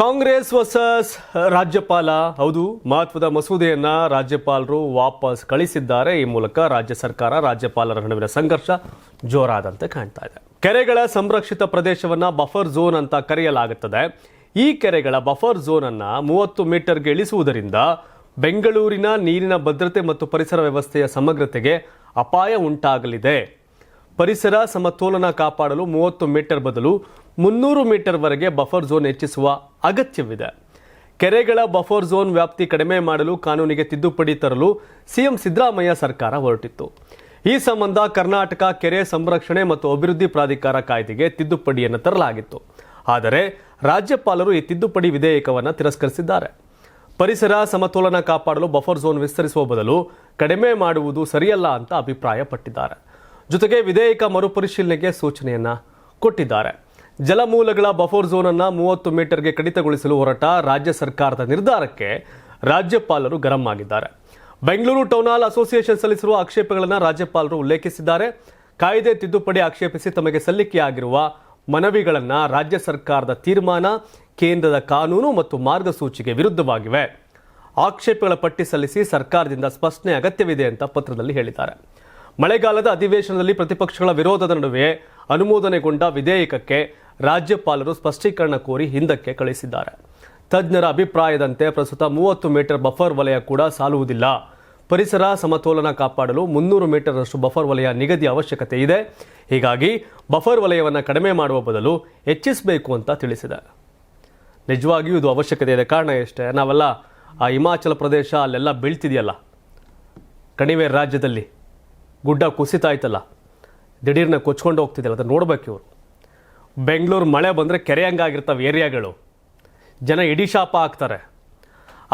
Congress versus ರಾಜ್ಯಪಾಲ, ಹೌದು, ಮಹತ್ವದ ಮಸೂದೆಯನ್ನ ರಾಜ್ಯಪಾಲರು ವಾಪಸ್ ಕಳಿಸಿದ್ದಾರೆ. ಈ ಮೂಲಕ ರಾಜ್ಯ ಸರ್ಕಾರ ರಾಜ್ಯಪಾಲರ ನಡುವಿನ ಸಂಘರ್ಷ ಜೋರಾದಂತೆ ಕಾಣ್ತಾ ಇದೆ. ಕೆರೆಗಳ ಸಂರಕ್ಷಿತ ಪ್ರದೇಶವನ್ನ ಬಫರ್ ಝೋನ್ ಅಂತ ಕರೆಯಲಾಗುತ್ತದೆ. ಈ ಕೆರೆಗಳ ಬಫರ್ ಝೋನ್ ಅನ್ನ ಮೂವತ್ತು ಮೀಟರ್ಗೆ ಇಳಿಸುವುದರಿಂದ ಬೆಂಗಳೂರಿನ ನೀರಿನ ಭದ್ರತೆ ಮತ್ತು ಪರಿಸರ ವ್ಯವಸ್ಥೆಯ ಸಮಗ್ರತೆಗೆ ಅಪಾಯ ಉಂಟಾಗಲಿದೆ. ಪರಿಸರ ಸಮತೋಲನ ಕಾಪಾಡಲು ಮೂವತ್ತು ಮೀಟರ್ ಬದಲು ಮುನ್ನೂರು ಮೀಟರ್ವರೆಗೆ ಬಫರ್ ಝೋನ್ ಹೆಚ್ಚಿಸುವ ಅಗತ್ಯವಿದೆ. ಕೆರೆಗಳ ಬಫರ್ ಝೋನ್ ವ್ಯಾಪ್ತಿ ಕಡಿಮೆ ಮಾಡಲು ಕಾನೂನಿಗೆ ತಿದ್ದುಪಡಿ ತರಲು ಸಿಎಂ ಸಿದ್ದರಾಮಯ್ಯ ಸರ್ಕಾರ ಹೊರಟಿತ್ತು. ಈ ಸಂಬಂಧ ಕರ್ನಾಟಕ ಕೆರೆ ಸಂರಕ್ಷಣೆ ಮತ್ತು ಅಭಿವೃದ್ಧಿ ಪ್ರಾಧಿಕಾರ ಕಾಯ್ದೆಗೆ ತಿದ್ದುಪಡಿಯನ್ನು ತರಲಾಗಿತ್ತು. ಆದರೆ ರಾಜ್ಯಪಾಲರು ಈ ತಿದ್ದುಪಡಿ ವಿಧೇಯಕವನ್ನು ತಿರಸ್ಕರಿಸಿದ್ದಾರೆ. ಪರಿಸರ ಸಮತೋಲನ ಕಾಪಾಡಲು ಬಫರ್ ಝೋನ್ ವಿಸ್ತರಿಸುವ ಬದಲು ಕಡಿಮೆ ಮಾಡುವುದು ಸರಿಯಲ್ಲ ಅಂತ ಅಭಿಪ್ರಾಯಪಟ್ಟಿದ್ದಾರೆ. ಜೊತೆಗೆ ವಿಧೇಯಕ ಮರುಪರಿಶೀಲನೆಗೆ ಸೂಚನೆಯನ್ನ ಕೊಟ್ಟಿದ್ದಾರೆ. ಜಲಮೂಲಗಳ ಬಫೋರ್ ಝೋನ್ ಅನ್ನ ಮೂವತ್ತು ಮೀಟರ್ಗೆ ಕಡಿತಗೊಳಿಸಲು ಹೊರಟ ರಾಜ್ಯ ಸರ್ಕಾರದ ನಿರ್ಧಾರಕ್ಕೆ ರಾಜ್ಯಪಾಲರು ಗರಂ ಆಗಿದ್ದಾರೆ. ಬೆಂಗಳೂರು ಟೌನ್ ಹಾಲ್ ಅಸೋಸಿಯೇಷನ್ ಸಲ್ಲಿಸಿರುವ ಆಕ್ಷೇಪಗಳನ್ನು ರಾಜ್ಯಪಾಲರು ಉಲ್ಲೇಖಿಸಿದ್ದಾರೆ. ಕಾಯ್ದೆ ತಿದ್ದುಪಡಿ ಆಕ್ಷೇಪಿಸಿ ತಮಗೆ ಸಲ್ಲಿಕೆಯಾಗಿರುವ ಮನವಿಗಳನ್ನು ರಾಜ್ಯ ಸರ್ಕಾರದ ತೀರ್ಮಾನ, ಕೇಂದ್ರದ ಕಾನೂನು ಮತ್ತು ಮಾರ್ಗಸೂಚಿಗೆ ವಿರುದ್ಧವಾಗಿವೆ. ಆಕ್ಷೇಪಗಳ ಪಟ್ಟಿ ಸಲ್ಲಿಸಿ ಸರ್ಕಾರದಿಂದ ಸ್ಪಷ್ಟನೆ ಅಗತ್ಯವಿದೆ ಅಂತ ಪತ್ರದಲ್ಲಿ ಹೇಳಿದ್ದಾರೆ. ಮಳೆಗಾಲದ ಅಧಿವೇಶನದಲ್ಲಿ ಪ್ರತಿಪಕ್ಷಗಳ ವಿರೋಧದ ನಡುವೆ ಅನುಮೋದನೆಗೊಂಡ ವಿಧೇಯಕಕ್ಕೆ ರಾಜ್ಯಪಾಲರು ಸ್ಪಷ್ಟೀಕರಣ ಕೋರಿ ಹಿಂದಕ್ಕೆ ಕಳಿಸಿದ್ದಾರೆ ತಜ್ಞರ ಅಭಿಪ್ರಾಯದಂತೆ ಪ್ರಸ್ತುತ ಮೂವತ್ತು ಮೀಟರ್ ಬಫರ್ ವಲಯ ಕೂಡ ಸಾಲುವುದಿಲ್ಲ. ಪರಿಸರ ಸಮತೋಲನ ಕಾಪಾಡಲು ಮುನ್ನೂರು ಮೀಟರ್ನಷ್ಟು ಬಫರ್ ವಲಯ ನಿಗದಿ ಅವಶ್ಯಕತೆ ಇದೆ. ಹೀಗಾಗಿ ಬಫರ್ ವಲಯವನ್ನು ಕಡಿಮೆ ಮಾಡುವ ಬದಲು ಹೆಚ್ಚಿಸಬೇಕು ಅಂತ ತಿಳಿಸಿದೆ. ನಿಜವಾಗಿಯೂ ಇದು ಅವಶ್ಯಕತೆ ಇದೆ. ಕಾರಣ ಎಷ್ಟೇ, ನಾವೆಲ್ಲ ಆ ಹಿಮಾಚಲ ಪ್ರದೇಶ ಅಲ್ಲೆಲ್ಲ ಬೀಳ್ತಿದೆಯಲ್ಲ. ಕಣಿವೆ ರಾಜ್ಯದಲ್ಲಿ ಗುಡ್ಡ ಕುಸಿತಾಯ್ತಲ್ಲ ದಿಢೀರ್ನ ಕೊಚ್ಕೊಂಡು ಹೋಗ್ತಿದ್ದಲ್ಲ ಅದನ್ನು ನೋಡಬೇಕು ಇವರು. ಬೆಂಗಳೂರು ಮಳೆ ಬಂದರೆ ಕೆರೆ ಹಂಗಾಗಿರ್ತವೆ ಏರಿಯಾಗಳು. ಜನ ಇಡೀ ಶಾಪ ಹಾಕ್ತಾರೆ.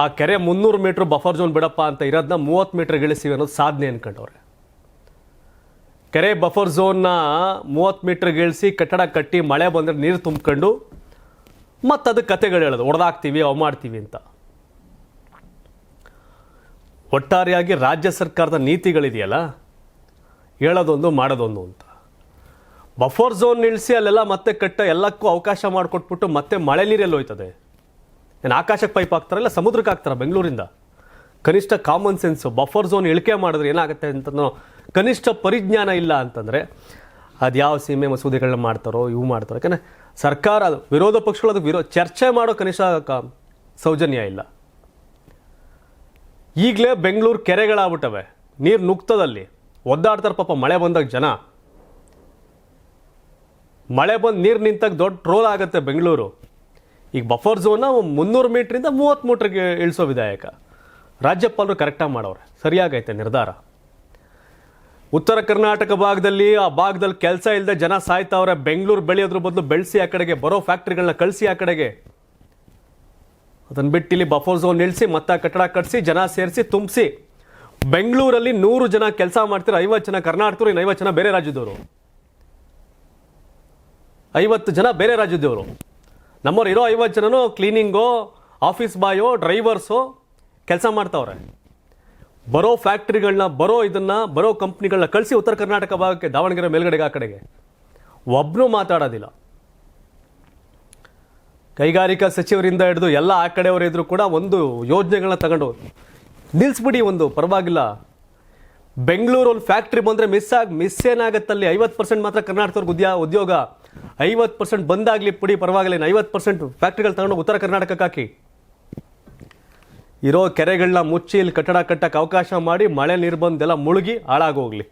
ಆ ಕೆರೆ ಮುನ್ನೂರು ಮೀಟ್ರ್ ಬಫರ್ ಝೋನ್ ಬಿಡಪ್ಪ ಅಂತ ಇರೋದನ್ನ ಮೂವತ್ತು ಮೀಟ್ರ್ ಇಳಿಸಿವಿ ಅನ್ನೋದು ಸಾಧನೆ ಅನ್ಕೊಂಡವ್ರೆ. ಕೆರೆ ಬಫರ್ ಝೋನ್ನ ಮೂವತ್ತು ಮೀಟ್ರ್ ಇಳಿಸಿ ಕಟ್ಟಡ ಕಟ್ಟಿ ಮಳೆ ಬಂದರೆ ನೀರು ತುಂಬ್ಕೊಂಡು ಮತ್ತು ಅದಕ್ಕೆ ಕತೆಗಳು ಹೇಳೋದು ಹೊಡೆದಾಕ್ತೀವಿ ಅವು ಮಾಡ್ತೀವಿ ಅಂತ. ಒಟ್ಟಾರೆಯಾಗಿ ರಾಜ್ಯ ಸರ್ಕಾರದ ನೀತಿಗಳಿದೆಯಲ್ಲ, ಹೇಳೋದೊಂದು, ಮಾಡೋದೊಂದು ಅಂತ. ಬಫರ್ ಝೋನ್ ನಿಲ್ಲಿಸಿ ಅಲ್ಲೆಲ್ಲ ಮತ್ತೆ ಕಟ್ಟ ಎಲ್ಲಕ್ಕೂ ಅವಕಾಶ ಮಾಡಿಕೊಟ್ಬಿಟ್ಟು ಮತ್ತೆ ಮಳೆ ನೀರೆಲ್ಲಿ ಹೋಯ್ತದೆ. ಏನು ಆಕಾಶಕ್ಕೆ ಪೈಪ್ ಹಾಕ್ತಾರಲ್ಲ ಸಮುದ್ರಕ್ಕೆ ಹಾಕ್ತಾರ ಬೆಂಗಳೂರಿಂದ? ಕನಿಷ್ಠ ಕಾಮನ್ ಸೆನ್ಸು ಬಫರ್ ಝೋನ್ ಇಳಿಕೆ ಮಾಡಿದ್ರೆ ಏನಾಗುತ್ತೆ ಅಂತ ಕನಿಷ್ಠ ಪರಿಜ್ಞಾನ ಇಲ್ಲ ಅಂತಂದರೆ ಅದು ಯಾವ ಸೀಮೆ ಮಸೂದೆಗಳನ್ನ ಮಾಡ್ತಾರೋ, ಇವು ಮಾಡ್ತಾರೋ, ಯಾಕಂದರೆ ಸರ್ಕಾರ ವಿರೋಧ ಪಕ್ಷಗಳು ಅದು ವಿರೋ, ಚರ್ಚೆ ಮಾಡೋ ಕನಿಷ್ಠ ಸೌಜನ್ಯ ಇಲ್ಲ. ಈಗಲೇ ಬೆಂಗಳೂರು ಕೆರೆಗಳಾಗ್ಬಿಟ್ಟವೆ. ನೀರು ನುಗ್ತದಲ್ಲಿ. ಒದ್ದಾಡ್ತಾರೆ ಪಾಪ ಮಳೆ ಬಂದಾಗ ಜನ. ಮಳೆ ಬಂದು ನೀರು ನಿಂತಾಗ ದೊಡ್ಡ ಟ್ರೋಲ್ ಆಗುತ್ತೆ ಬೆಂಗಳೂರು. ಈಗ ಬಫರ್ ಝೋನ್ನ ಮುನ್ನೂರು ಮೀಟ್ರಿಂದ ಮೂವತ್ತು ಮೀಟ್ರಿಗೆ ಇಳಿಸೋ ವಿಧಾಯಕ. ರಾಜ್ಯಪಾಲರು ಕರೆಕ್ಟಾಗಿ ಮಾಡವ್ರೆ. ಸರಿಯಾಗೈತೆ ನಿರ್ಧಾರ. ಉತ್ತರ ಕರ್ನಾಟಕ ಭಾಗದಲ್ಲಿ ಆ ಭಾಗದಲ್ಲಿ ಕೆಲಸ ಇಲ್ಲದೆ ಜನ ಸಾಯ್ತಾವ್ರೆ. ಬೆಂಗಳೂರು ಬೆಳೆಯೋದ್ರ ಬದಲು ಬೆಳೆಸಿ ಆ ಕಡೆಗೆ, ಬರೋ ಫ್ಯಾಕ್ಟ್ರಿಗಳನ್ನ ಕಳಿಸಿ ಆ ಕಡೆಗೆ. ಅದನ್ನು ಬಿಟ್ಟು ಇಲ್ಲಿ ಬಫರ್ ಝೋನ್ ನಿಲ್ಲಿಸಿ ಮತ್ತೆ ಕಟ್ಟಡ ಕಟ್ಟಿಸಿ ಜನ ಸೇರಿಸಿ, ತುಂಬಿಸಿ. ಬೆಂಗಳೂರಲ್ಲಿ ನೂರು ಜನ ಕೆಲಸ ಮಾಡ್ತಾರೆ ಐವತ್ತು ಜನ ಕರ್ನಾಟಕದವ್ರು, ಇನ್ನು ಐವತ್ತು ಜನ ಬೇರೆ ರಾಜ್ಯದವರು. ಐವತ್ತು ಜನ ಬೇರೆ ರಾಜ್ಯದವರು. ನಮ್ಮವ್ರು ಇರೋ ಐವತ್ತು ಜನನು ಕ್ಲೀನಿಂಗು ಆಫೀಸ್ ಬಾಯೋ ಡ್ರೈವರ್ಸು ಕೆಲಸ ಮಾಡ್ತಾವ್ರೆ. ಬರೋ ಫ್ಯಾಕ್ಟ್ರಿಗಳನ್ನ ಬರೋ ಇದನ್ನು, ಬರೋ ಕಂಪ್ನಿಗಳನ್ನ ಕಳಿಸಿ ಉತ್ತರ ಕರ್ನಾಟಕ ಭಾಗಕ್ಕೆ, ದಾವಣಗೆರೆ ಮೇಲ್ಗಡೆಗೆ, ಆ ಕಡೆಗೆ. ಒಬ್ಬರು ಮಾತಾಡೋದಿಲ್ಲ. ಕೈಗಾರಿಕಾ ಸಚಿವರಿಂದ ಹಿಡಿದು ಎಲ್ಲ ಆ ಕಡೆಯವರು ಇದ್ರು ಕೂಡ ಒಂದು ಯೋಜನೆಗಳನ್ನ ತಗೊಂಡು ನಿಲ್ಲಿಸ್ಬಿಡಿ ಒಂದು, ಪರವಾಗಿಲ್ಲ. ಬೆಂಗಳೂರು ಒಂದು ಫ್ಯಾಕ್ಟ್ರಿ ಬಂದರೆ ಮಿಸ್ ಆಗಿ ಮಿಸ್ ಏನಾಗತ್ತಲ್ಲಿ ಐವತ್ತು ಪರ್ಸೆಂಟ್ ಮಾತ್ರ ಕರ್ನಾಟಕದವ್ರಿಗೆ ಉದ್ಯ, ಉದ್ಯೋಗ. ಐವತ್ತು ಪರ್ಸೆಂಟ್ ಬಂದಾಗಲಿ ಪುಡಿ ಪರವಾಗಿಲ್ಲ. ಐವತ್ತು ಪರ್ಸೆಂಟ್ ಫ್ಯಾಕ್ಟ್ರಿಗಳು ತಗೊಂಡು ಉತ್ತರ ಕರ್ನಾಟಕಕ್ಕೆ ಹಾಕಿ. ಇರೋ ಕೆರೆಗಳನ್ನ ಮುಚ್ಚಿ ಇಲ್ಲಿ ಕಟ್ಟಡ ಕಟ್ಟಕ್ಕೆ ಅವಕಾಶ ಮಾಡಿ, ಮಳೆ ನೀರು ಬಂದೆಲ್ಲ ಮುಳುಗಿ ಹಾಳಾಗೋಗ್ಲಿ.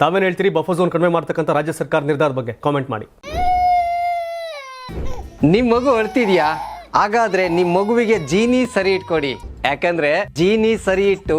ತಾವೇನು ಹೇಳ್ತೀರಿ? ಬಫರ್ ಝೋನ್ ಕಡಿಮೆ ಮಾಡ್ತಕ್ಕಂಥ ರಾಜ್ಯ ಸರ್ಕಾರ ನಿರ್ಧಾರದ ಬಗ್ಗೆ ಕಾಮೆಂಟ್ ಮಾಡಿ. ನಿಮ್ಮ ಮಗು ಅಳ್ತಿದ್ಯಾ? ಹಾಗಾದ್ರೆ ನಿಮ್ಮ ಮಗುವಿಗೆ ಜೀನಿ ಸರಿ ಇಟ್ಕೊಡಿ. ಯಾಕಂದ್ರೆ ಜೀನಿ ಸರಿ ಇಟ್ಟು